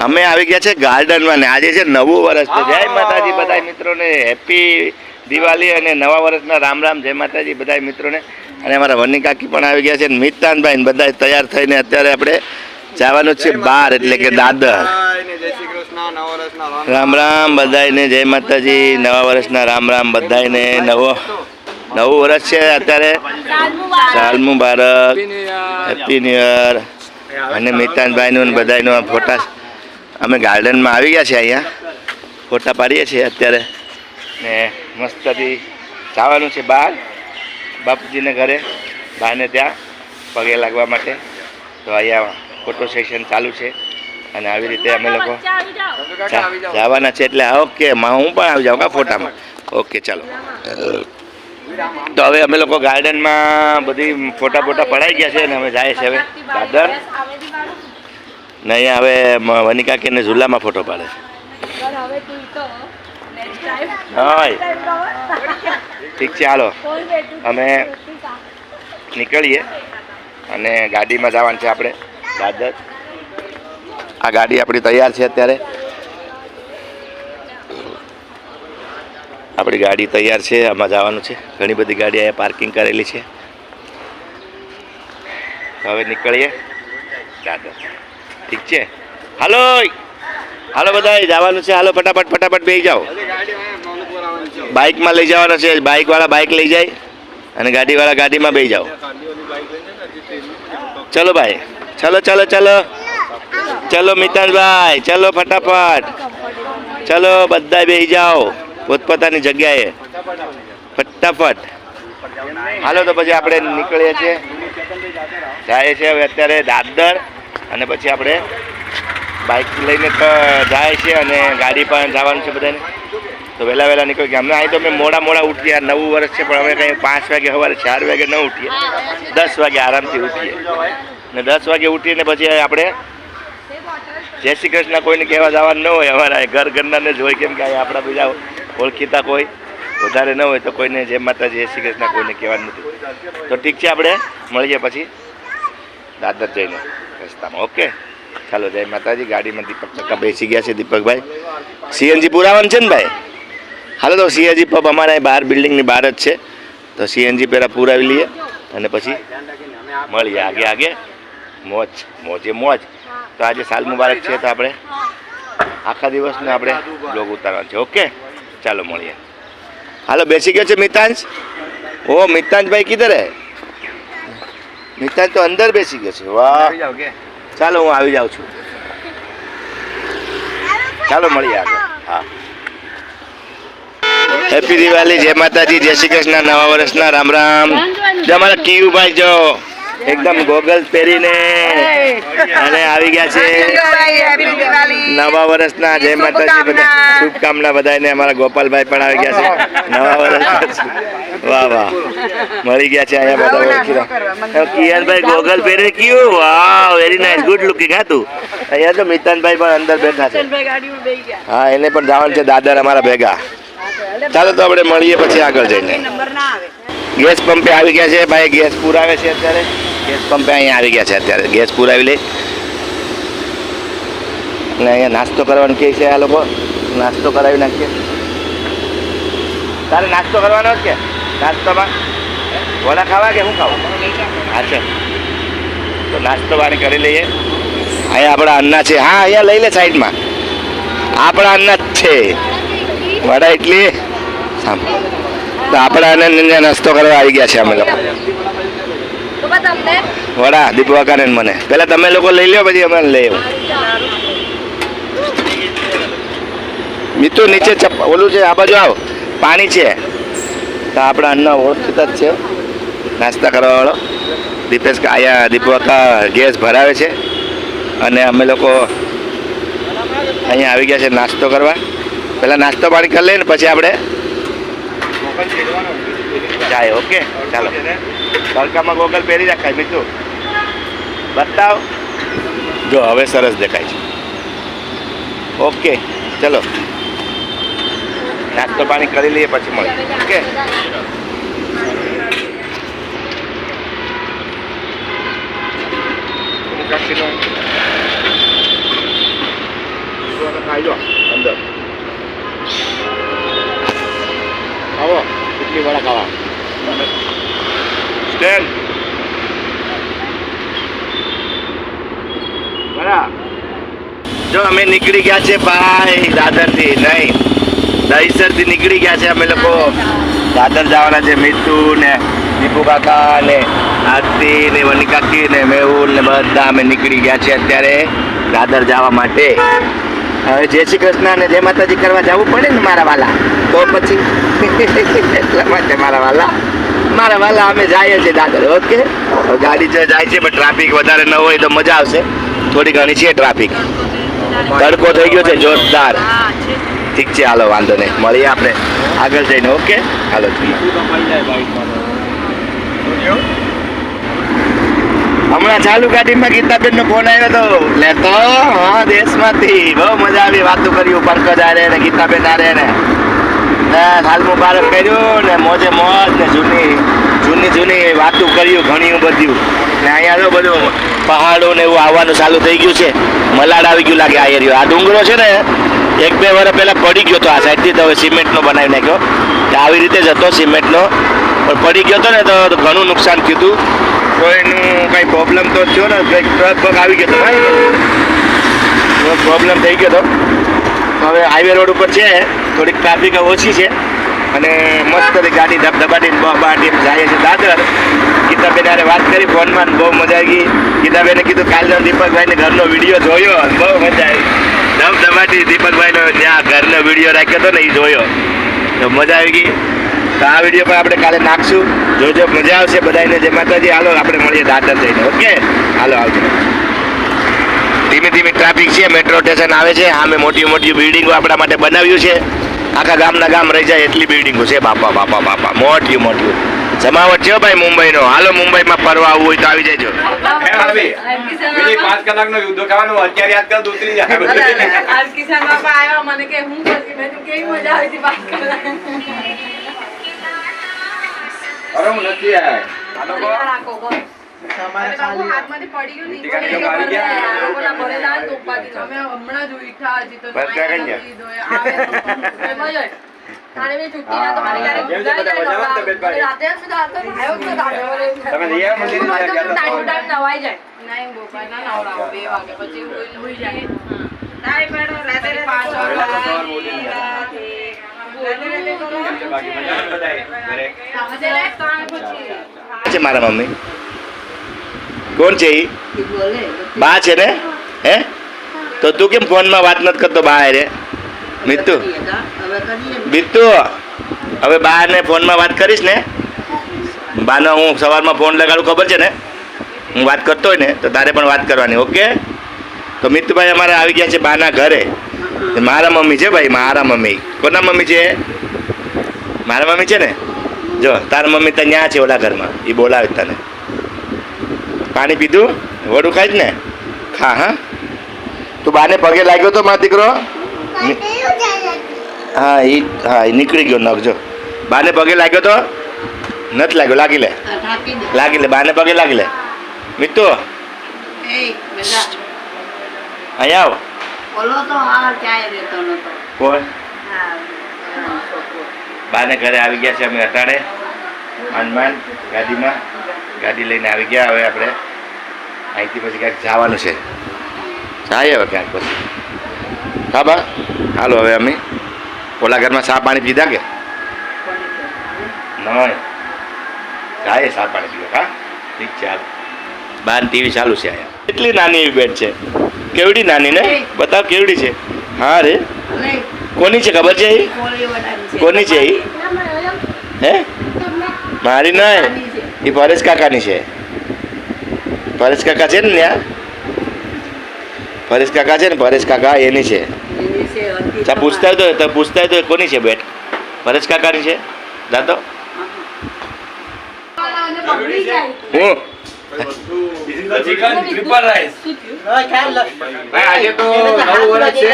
અમે આવી ગયા છે ગાર્ડનમાં ને આજે છે નવું વર્ષ તો જય માતાજી બધા મિત્રોને. હેપી દિવાળી અને નવા વર્ષના રામ રામ. જય માતાજી બધા મિત્રોને. અને અમારા વની કાકી પણ આવી ગયા છે. મિતાનભાઈ બધા તૈયાર થઈને અત્યારે આપણે જવાનું છે બાર એટલે કે દાદર. જય શ્રી કૃષ્ણ. નવા વર્ષના રામ રામ. રામ બધાને જય માતાજી. નવા વર્ષના રામ રામ બધાને નવો નવું વર્ષ છે અત્યારે. સાલ મુબારક હેપી ન્યુ યર અને મિતાનભાઈનું ને બધાનું આ ફોટા અમે ગાર્ડનમાં આવી ગયા છે અહીંયા. ફોટા પાડીએ છીએ અત્યારે. ને મસ્તથી જવાનું છે બહાર. બાપુજીને ઘરે ભાઈને ત્યાં પગે લાગવા માટે. તો અહીંયા ફોટો સેશન ચાલુ છે. અને આવી રીતે અમે લોકો જવાના છે એટલે ઓકે હું પણ આવી જાઉં કા ફોટામાં? ઓકે ચાલો. તો હવે અમે લોકો ગાર્ડનમાં બધી ફોટા ફોટા પડાઈ ગયા છે અને અમે જાય છે હવે દાદર. ને અહીંયા હવે વનિકા કે ઝુલામાં ફોટો પાડે છે. ઠીક છે, હાલો. અમે નીકળીએ અને ગાડીમાં જવાનું છે આપણે. દાદર. આ ગાડી આપણી તૈયાર છે અત્યારે. આપણી ગાડી તૈયાર છે, આમાં જવાનું છે. ઘણી બધી ગાડી અહીંયા પાર્કિંગ કરેલી છે. હવે નીકળીએ. દાદર ઠીક છે? હાલો! હાલો બધા જવાનું છે. હાલો, ફટાફટ ફટાફટ બે જાઓ. બાઇકમાં લઈ જવાના છે. બાઇકવાળા બાઇક લઈ જાય અને ગાડીવાળા ગાડીમાં બે જાઓ. ચલો ભાઈ. ચલો ચલો ચલો. ચલો મિતાનભાઈ, ચલો ફટાફટ. ચલો બધા બેસી જાઓ. પોતપોતાની જગ્યાએ ફટાફટ. હાલો, તો પછી આપણે નીકળીએ છીએ. જાય છે હવે અત્યારે દાદર અને પછી આપણે બાઇક લઈને જાય છે અને ગાડી પણ જવાનું છે બધાને. તો વહેલા વહેલા નીકળી ગયા અમે અહીં તો અમે મોડા મોડા ઉઠીએ. નવું વર્ષ છે, પણ અમે કંઈ પાંચ વાગે સવારે ચાર વાગે ન ઉઠીએ. દસ વાગે આરામથી ઉઠીએ. ને દસ વાગે ઉઠીને પછી આપણે જય શ્રી કૃષ્ણ, કોઈને કહેવા જવાનું ન હોય. અમારા ઘર ઘરનાને જ હોય. કેમ કે આપણા બીજા ઓળખીતા કોઈ, વધારે ન હોય તો કોઈને જે માતાજી શ્રી કૃષ્ણ કોઈને કહેવાનું નથી. તો ઠીક છે આપણે, મળીએ પછી દાદર જઈને રસ્તામાં. ઓકે? ચાલો, જય માતાજી. ગાડીમાં દીપક ચક્કા બેસી ગયા છે, દીપકભાઈ. સીએનજી પુરાવાનું છે ને ભાઈ? હાલો તો સીએનજી પબ અમારા બહાર બિલ્ડિંગની બહાર જ છે. તો સીએનજી પહેલાં પુરાવી લઈએ અને પછી મળીએ આગે આગે. મોજ, મોજે મોજ. તો આજે સાલ મુબારક છે તો આપણે આખા દિવસને આપણે બ્લોગ ઉતારવાનું છે. ઓકે? ચાલો મળીએ હાલો બેસી ગયો છે મિતાંશ ઓ મિતાંશભાઈ કીધે રે મિતાંશ તો અંદર બેસી ગયો છે વાહ ચાલો હું આવી જાઉં છું ચાલો મળીએ આગળ હા હેપી દિવાળી જય માતાજી જય શ્રી કૃષ્ણ નવા વર્ષના રામ રામ તમારા કિયુભાઈ જો એકદમ ગોગલ્સ પહેરીને અને આવી ગયા છે. નવા વર્ષના જય માતાજી બધા. શુભકામના બધાને અમારા ગોપાલભાઈ પણ આવી ગયા છે. નવા વર્ષ વાહ વાહ. મળી ગયા છે અહીંયા બધા ઓળખી કિયાનભાઈ ગોગલ પહેરીને કયું? વાહ વેરી નાઇસ ગુડ લુકિંગ હા તું? અહીંયા તો મિતાનભાઈ પણ અંદર બેઠા છે. હા એને પણ જવાનું છે દાદર અમારા ભેગા. ચાલો તો આપણે મળીએ પછી આગળ જઈને. ગેસ પંપે આવી ગયા છે ભાઈ ગેસ પુરાવે છે અત્યારે. ગેસ પંપે અહીંયા આવી ગયા છે અત્યારે. ગેસ પુરાવી લઈ. અને અહીંયા નાસ્તો કરવાનું કહે છે આ લોકો. નાસ્તો કરાવી નાખીએ. તારે નાસ્તો કરવાનો જ કે નાસ્તોમાં? વડા ખાવા કે શું ખાવું? અચ્છા તો નાસ્તો પાણી કરી લઈએ. અહીંયા આપણા અન્ના છે. હા, અહીંયા લઈ લે સાઈડમાં. આપણા અન્ના જ છે. વડા એટલી તો આપણા નાસ્તો કરવા આવી ગયા છે અમે લોકો. વડા દીપવાકાને મને. પેલા તમે લોકો લઈ લો પછી અમે લઈ આવું. મીતુ નીચે ચપ ઓલું છે આ બાજુ આવો. પાણી છે. તો આપણા અન્ન ઓળખતા જ છે. નાસ્તા કરવાવાળો. દીપેશ કા- અહીંયા દીપવાકા ગેસ ભરાવે છે. અને અમે લોકો અહીંયા આવી ગયા છે નાસ્તો કરવા. પહેલાં નાસ્તો પાણી કરી લઈએ ને પછી આપણે જાય ઓકે? ચાલો. તડકામાં ગોગલ પહેરી રાખાય મિત્રો બતાવ. જો, હવે સરસ દેખાય છે. ઓકે ચલો. નાસ્તો પાણી કરી લઈએ, પછી મળીએ. ઓકે અંદર. આવો કેટલી વડા ખાવા. સ્ટેન્ડ જો અમે નીકળી ગયા છે ભાઈ, દાદરથી, નહીં. દહીસરથી નીકળી ગયા છે અમે લોકો. દાદર જવાના છે મિતુ ને દીપુ ને આરતી ને વનિકાકી ને મેહુલ ને બધા અમે નીકળી ગયા છે અત્યારે દાદર જવા માટે. હવે જય શ્રી કૃષ્ણ ને જય માતાજી કરવા જવું પડે ને મારા વાલા? તો પછી. માટે મારા વાલા. મારા વાલા અમે જઈએ છીએ દાદર ઓકે ગાડી જાય છે, પણ ટ્રાફિક વધારે ન હોય તો મજા આવશે. થોડી ઘણી છે ટ્રાફિક તડકો થઈ ગયો છે, જોરદાર. ઠીક છે, હાલો, વાંધો નહીં. મળીએ આપણે. આગળ જઈને, ઓકે? હાલો હમણાં ચાલુ ગાડીમાં ગીતાબેન નો ફોન આવ્યો હતો લેતો હા, દેશમાંથી. બહુ મજા આવી વાતો કર્યું પંકજ આરે ને, ગીતાબેન આરે ને. ને સાલ મુબારક કર્યું ને મોજે મોજ ને જૂની જૂની જૂની વાતો કર્યું ઘણી બધું. ને અહીંયા બધું પહાડો ને એવું આવવાનું ચાલુ થઈ ગયું છે. મલાડ આવી ગયું લાગે આ એરિયો. આ ડુંગરો છે ને, એક બે વર્ષ પહેલા પડી ગયો તો આ સાઈડથી તો હવે સિમેન્ટનો બનાવી નાખ્યો. આવી રીતે જ હતો સિમેન્ટનો. પણ પડી ગયો હતો ને તો ઘણું નુકસાન થયું હતું. કોઈનું કંઈ પ્રોબ્લેમ તો થયો ને કંઈક ટ્રક પગ આવી ગયો હતો પ્રોબ્લેમ થઈ ગયો હતો હવે હાઈવે રોડ ઉપર છે. થોડીક ટ્રાફિક ઓછી છે. અને મસ્ત ગાડી ધબધબાટીને બહારથી જાય છે. દાદર, ગીતાબેન અરે વાત કરી, ફોનમાં બહુ મજા આવી ગઈ. ગીતાબેને કીધું કાલનો દીપકભાઈને ઘરનો વીડિયો જોયો. બહુ મજા આવી. ધબધબાટી, દીપકભાઈનો જ્યાં ઘરનો વીડિયો રાખ્યો હતો ને એ જોયો. તો મજા આવી ગઈ. તો આ વીડિયો પણ આપણે કાલે નાખશું. જોજો, મજા આવશે બધાને જે માતાજી, હાલો, આપણે મળીએ દાદર જઈને, ઓકે? હાલો, આવજો. ધીમે ધીમે ટ્રાફિક છે મેટ્રો સ્ટેશન આવે છે. આમે મોટી મોટી બિલ્ડિંગો આપણા માટે બનાવ્યું છે. આખા ગામના ગામ રહી જાય એટલી બિલ્ડિંગો છે. બાપા બાપા બાપા. મોટી મોટી જમાવટ છે ભાઈ ભાઈ મુંબઈનો. હાલો મુંબઈમાં ફરવા આવવું હોય તો આવી જજો. પાંચ કલાકનો યુદ્ધ ખાવાનું અત્યારે યાદ કર ઉતરી જાય કિસાન બાપા આવ્યા મને કે હું કરતી મેં કીધું કેવી મજા આવી હતી વાત કરવાની અરે હું નથી આયા આ લોકો રાખો બસ. અરે બાપુ હાથમાંથી પડી ગયું નીચે ટીકા ટીકા ગયા. લોકોના ભરેલા હતા ઉપાધિ. અમે હમણાં જ ઉઠ્યા હજી તો બસ નાઈ કાકા આવે તો એમ જ હોય. તારે બી છુટ્ટી ના તો મારે ક્યારેક કેમ છે બધા ભૂલાઈ જાય મજામાં તબિયત નવરા. પાણી? રાતે જ બધા હતો ને, આવ્યો જ નતો આવ્યો રે. તમે જઈ આવ્યા મંદિરે હું હતો ગયા તો હતા? time to time નવાઈ જાય. નહીં ગોપાલ, ના નવરાવો. બે વાગે પછી હુઈ- હુઈ જાય. પછી પાંચ હવે તો સવાર વાગે. મોડી ને. રાતે. બોલું. કેમ છે બાકી મજામાં બધાય? ઘરે? સમજે રે? ત્રણ પછી. છે મારા મમ્મી કોણ છે એ બા છે ને? હે? તો તું કેમ ફોનમાં વાત નથી કરતો બા રે મિત્તુ? મિત્તુ, હવે બાને ફોનમાં વાત કરીશ ને? બાનો હું સવારમાં ફોન લગાડું, ખબર છે ને? હું વાત કરતો હોય ને, તો તારે પણ વાત કરવાની, ઓકે? તો મિત્તુભાઈ અમારે આવી ગયા છે બાના ઘરે. મારા મમ્મી છે ભાઈ, મારા મમ્મી. કોના મમ્મી છે? મારા મમ્મી છે ને? જો, તારા મમ્મી ત્યાં છે ઓલા ઘરમાં. એ બોલાવે તને. પાણી પીધું? વડું ખાઈ જ ને? ખા હા? તું બાને પગે લાગ્યો તો મારો દીકરો? હા એ હા એ નીકળી ગયો નખ જો. બાને પગે લાગ્યો તો? નથી લાગ્યો લાગી લે. લાગી લે. બાને પગે લાગી લે. મિત્તુ? અહીંયા આવ. કોણ? બાને ઘરે આવી ગયા છે અમે અટાણે. હનુમાન ગાડીમાં ગાડી લઈને આવી ગયા હવે આપણે અહીંથી પછી ક્યાંક જવાનું છે. જાય હવે ક્યાંક પછી. હા બા હાલો હવે અમે. ઓલા ઘરમાં ચા પાણી પીધા કે? નહીં. જાય ચા પાણી પીવા હા? ઠીક છે હાલ. બાર ટીવી ચાલુ છે અહીંયા. કેટલી નાની એવી બેડ છે? કેવડી નાની ને? બતાવ કેવડી છે? હા રે. કોની છે ખબર છે એ. કોની છે એ? હે? મારી નહીં. એ પરેશ કાકાની છે. પરેશ કાકા છે ને ત્યાં? પરેશ કાકા છે ને? પરેશ કાકા એની છે. ચા પૂછતા હોય તો તો પૂછતા હોય તો કોની છે બેટ? પરેશ કાકાની છે? દાદો હું? આજે તો નવું વર્ષ છે.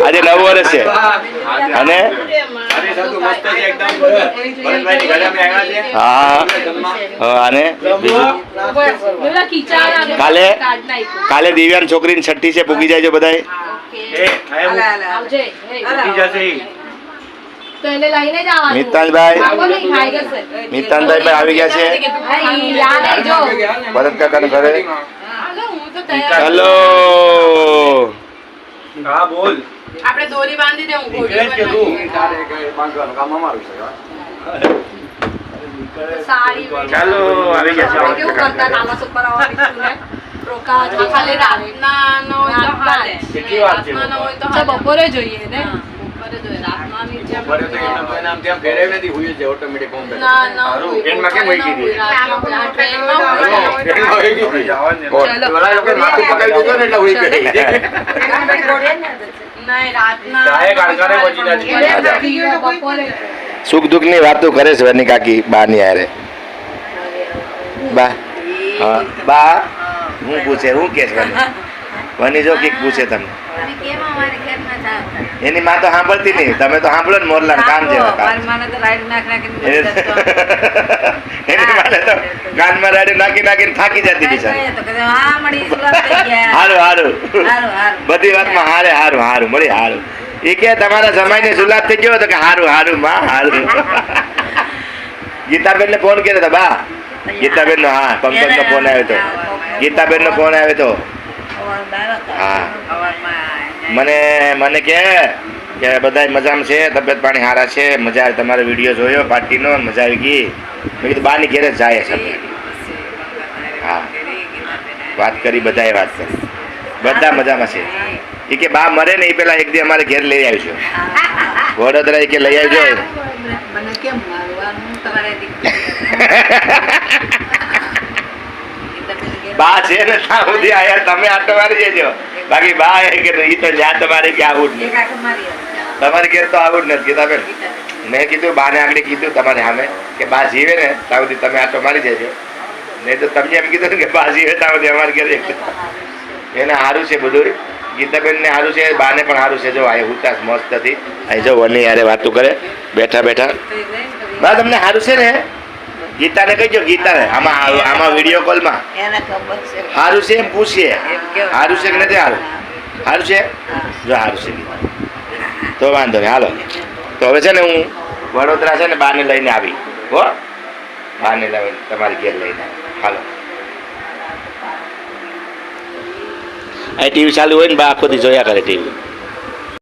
આજે નવું વર્ષ છે. અને? આજે સાદું મસ્ત છે એકદમ. ભરતભાઈની ઘરે અમે આવ્યા છે. હા. અને કાલે? કાલે દિવ્યાંગ છોકરીની છઠ્ઠી છે પૂગી જાય છે બધાય એ આયા હું. ઉઠી જશે ઈ. તો એને લઈને જ આવવાનું. મિતાલભાઈ. આવો. મિતાનભાઈ પણ ગયા છે. ભરત કાકાના ઘરે. હાલો, હું તો તૈયાર છું. હલો. હા બોલ. આપણે દોરી બાંધી દે હું નીકળે જ કે તું. ઘોડી તારે કઈ બાંધવાનું કામ અમારું છે સારી ચાલો આવી ગયા છે કરતા ઉપર. બપોરે જોઈએ ને બપોરે? જોઈએ તો એના આમ નથી હુઈ જાય ઓટોમેટિક ના ના કેમ વહી ગઈ વહી ગઈ માથું પકડી દીધું ને એટલે હુઈ ગઈ. સુખ દુઃખની વાતો કરે છે વની કાકી બા ની હારે. બા. હા. બા. હું પૂછે હું કે છે વની જો કંઈક પૂછે તમને કેમ અમારે જાવતા? એની માં તો સાંભળતી નહીં. તમે તો સાંભળો ને મોરલા કામ જેવા એની માને તો કાનમાં રાડે નાખી નાખીને થાકી જતી બિચારી. હારું હારું. બધી વાતમાં હારે હારું હારું મળી હારું. એ કે તમારા સમયને સુલાભ થઈ ગયો તો કે હારું હારું માં હારું. ગીતાબેન ને ફોન કર્યો તો બા. ગીતાબેન. નો હા પંકજ નો ફોન આવ્યો તો. ગીતાબેન નો ફોન આવ્યો તો. હા. મને મને કે કે બધા મજામાં છે તબિયત પાણી સારા છે મજા આવે તમારો વીડિયો જોયો પાર્ટીનો મજા આવી ગઈ. મેં કીધું બાની ઘેરે જાય છે હા. વાત કરી બધાએ વાત કરી. બધા મજામાં છે. એ કે બા મરે ને એ પેલા એક દી અમારે ઘેર લઈ આવજો. વડોદરા કે લઈ આવજો. બા છે ને ત્યાં સુધી આયા તમે આટો મારી જજો બાકી બા એ કે એ તો જ્યાં તમારે કે આવું જ નહીં તમારે ઘેર તો આવું જ નથી કીધા મેં કીધું બાને આગળ કીધું તમારે સામે કે બા જીવે ને ત્યાં સુધી તમે આટો મારી જજો નહીં તો તમને એમ કીધું કે બા જીવે ત્યાં સુધી અમારે ઘેર એને સારું છે બધું. ગીતાબેન ને સારું છે બાને પણ સારું છે. જો આ હુતાસ મસ્ત હતી. અહીં જો વની યારે વાતું કરે. બેઠા બેઠા. બા તમને સારું છે ને? ગીતાને કહીજો ગીતાને. આમાં આમાં વીડિયો કોલમાં સારું છે. એમ પૂછીએ. સારું છે કે નથી સારું સારું છે? જો સારું છે. તો વાંધો નહીં હાલો. તો હવે છે ને હું વડોદરા છે ને બાને લઈને આવી. હો? બાને લઈને તમારી ઘેર લઈને હાલો. અહીં ટીવી ચાલુ હોય ને બા આખો દી જોયા કરે ટીવી.